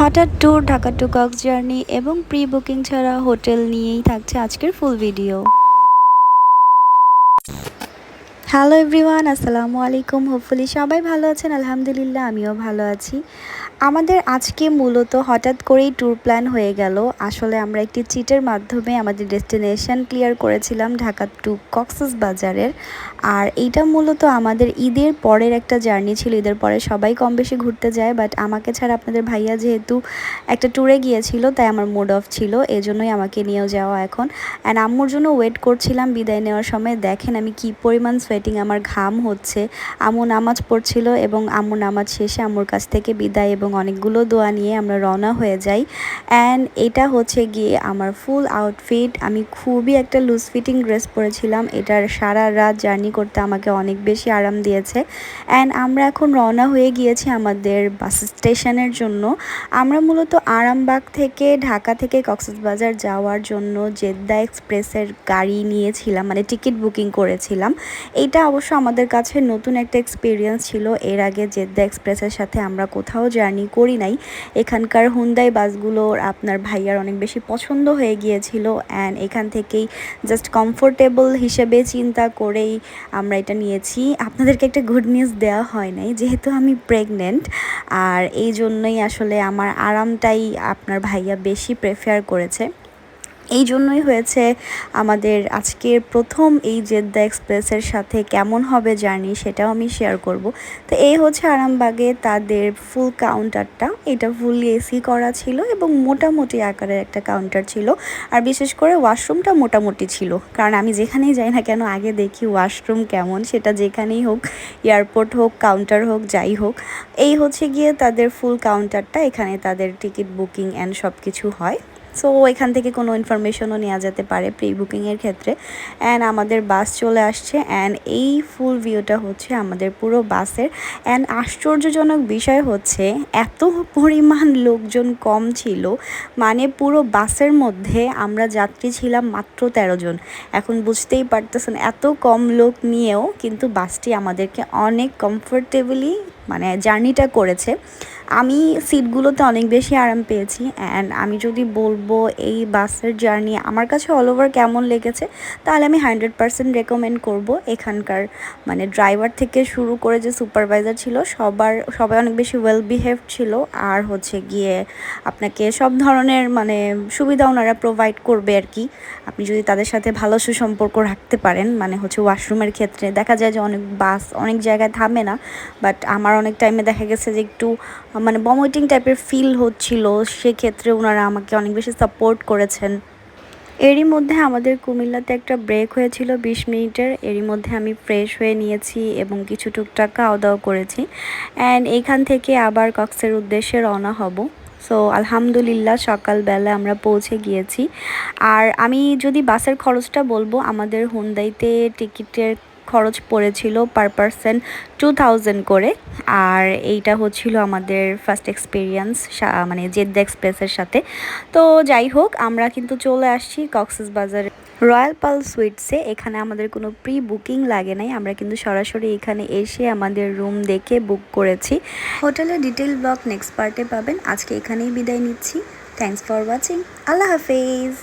হঠাৎ tour Dhaka to Cox journey এবং pre booking ছাড়া হোটেল নিয়েই থাকছে আজকের ফুল ভিডিও হ্যালো এভরিওয়ান আসসালামু আলাইকুম। হোপফুলি সবাই ভালো আছেন। আলহামদুলিল্লাহ, আমিও ভালো আছি। আমাদের আজকে মূলত হঠাৎ করেই ট্যুর প্ল্যান হয়ে গেল। আসলে আমরা একটি চিটের মাধ্যমে আমাদের ডেস্টিনেশন ক্লিয়ার করেছিলাম ঢাকা টু কক্সেস বাজারের। আর এইটা মূলত আমাদের ঈদের পরের একটা জার্নি ছিল। ঈদের পরে সবাই কম বেশি ঘুরতে যায় বাট আমাকে ছাড়া আপনাদের ভাইয়া যেহেতু একটা ট্যুরে গিয়েছিল, তাই আমার মুড অফ ছিল। এজন্যই আমাকে নিয়েও যাওয়া এখন। অ্যান্ড আম্মুর জন্য ওয়েট করছিলাম বিদায় নেওয়ার সময়। দেখেন আমি কি পরিমাণ সোয়েটিং আমার ঘাম হচ্ছে। আম্মু নামাজ পড়ছিল এবং আম্মু নামাজ শেষে আম্মুর কাছ থেকে বিদায় এবং অনেকগুলো দোয়া নিয়ে আমরা রওনা হয়ে যাই। অ্যান্ড এটা হচ্ছে গিয়ে আমার ফুল আউটফিট আমি খুবই একটা লুজ ফিটিং ড্রেস পরেছিলাম। এটার সারা রাত জার্নি করতে আমাকে অনেক বেশি আরাম দিয়েছে। অ্যান্ড আমরা এখন রওনা হয়ে গিয়েছি আমাদের বাস স্টেশনের জন্য। আমরা মূলত আরামবাগ থেকে ঢাকা থেকে কক্সবাজার যাওয়ার জন্য জেদ্দা এক্সপ্রেসের গাড়ি নিয়েছিলাম মানে টিকিট বুকিং করেছিলাম। এটা অবশ্য আমাদের কাছে নতুন একটা এক্সপিরিয়েন্স ছিল। এর আগে জেদ্দা এক্সপ্রেসের সাথে আমরা কোথাও জার্নি করি নাই। এখানকার হুন্দাই বাসগুলোর আপনার ভাইয়ার অনেক বেশি পছন্দ হয়ে গিয়েছিল অ্যান্ড এখান থেকেই জাস্ট কমফোর্টেবল হিসেবে চিন্তা করেই আমরা এটা নিয়েছি। আপনাদেরকে একটা গুড নিউজ দেওয়া হয় নাই, যেহেতু আমি প্রেগনেন্ট আর এই জন্যই আসলে আমার আরামটাই আপনার ভাইয়া বেশি প্রেফার করেছে। এই জন্যই হয়েছে আমাদের আজকের প্রথম এই জেদ্দা এক্সপ্রেসের সাথে কেমন হবে জার্নি সেটাও আমি শেয়ার করব। তো এই হচ্ছে আরামবাগে তাদের ফুল কাউন্টারটা এটা ফুললি এসি করা ছিল এবং মোটামুটি আকারের একটা কাউন্টার ছিল। আর বিশেষ করে ওয়াশরুমটা মোটামুটি ছিল। কারণ আমি যেখানেই যাই না কেন আগে দেখি ওয়াশরুম কেমন, সেটা যেখানেই হোক এয়ারপোর্ট হোক কাউন্টার হোক, যাই হোক। এই হচ্ছে গিয়ে তাদের ফুল কাউন্টারটা এখানে তাদের টিকিট বুকিং অ্যান্ড সব কিছু হয়। সো এখান থেকে কোনো ইনফরমেশনও নেওয়া যেতে পারে প্রি বুকিংয়ের ক্ষেত্রে। অ্যান্ড আমাদের বাস চলে আসছে অ্যান্ড এই ফুল ভিউটা হচ্ছে আমাদের পুরো বাসের অ্যান্ড আশ্চর্যজনক বিষয় হচ্ছে, এত পরিমাণ লোকজন কম ছিল মানে পুরো বাসের মধ্যে আমরা যাত্রী ছিলাম মাত্র তেরো জন। এখন বুঝতেই পারতেছেন, এত কম লোক নিয়েও কিন্তু বাসটি আমাদেরকে অনেক কমফোর্টেবলি মানে জার্নিটা করেছে। আমি সিটগুলোতে অনেক বেশি আরাম পেয়েছি অ্যান্ড আমি যদি বলব এই বাসের জার্নি আমার কাছে অল ওভার কেমন লেগেছে, তাহলে আমি হান্ড্রেড পারসেন্ট রেকমেন্ড করব এখানকার মানে ড্রাইভার থেকে শুরু করে যে সুপারভাইজার ছিল, সবার, সবাই অনেক বেশি ওয়েল বিহেভ ছিল আর হচ্ছে গিয়ে আপনাকে সব ধরনের মানে সুবিধা ওনারা প্রোভাইড করবে আর কি। আপনি যদি তাদের সাথে ভালো সুসম্পর্ক রাখতে পারেন মানে হচ্ছে ওয়াশরুমের ক্ষেত্রে দেখা যায় যে অনেক বাস অনেক জায়গায় থামে না বাট আমার অনেক টাইমে দেখা গেছে যে একটু মানে বমিটিং টাইপের ফিল হচ্ছিল, সেক্ষেত্রে ওনারা আমাকে অনেক বেশি সাপোর্ট করেছেন। এরই মধ্যে আমাদের কুমিল্লাতে একটা ব্রেক হয়েছিল বিশ মিনিটের, এরই মধ্যে আমি ফ্রেশ হয়ে নিয়েছি এবং কিছু টুকটাক খাওয়া দাওয়া করেছি। অ্যান্ড এখান থেকে আবার কক্সের উদ্দেশ্যে রওনা হব। সো আলহামদুলিল্লাহ সকালবেলা আমরা পৌঁছে গিয়েছি। আর আমি যদি বাসের খরচটা বলব, আমাদের হুন্দাইতে টিকিটের খরচ পড়েছিল পার পারসন টু থাউজেন্ড করে। আর এইটা হচ্ছিল আমাদের ফার্স্ট এক্সপিরিয়েন্স মানে জেদ্দা এক্সপ্রেসের সাথে। তো যাই হোক, আমরা কিন্তু চলে আসছি কক্সেস বাজারে রয়্যাল পাল সুইটসে এখানে আমাদের কোনো প্রি বুকিং লাগে নাই। আমরা কিন্তু সরাসরি এখানে এসে আমাদের রুম দেখে বুক করেছি। হোটেলের ডিটেল ব্লগ নেক্সট পার্টে পাবেন। আজকে এখানেই বিদায় নিচ্ছি। থ্যাংকস ফর ওয়াচিং আল্লাহ হাফেজ।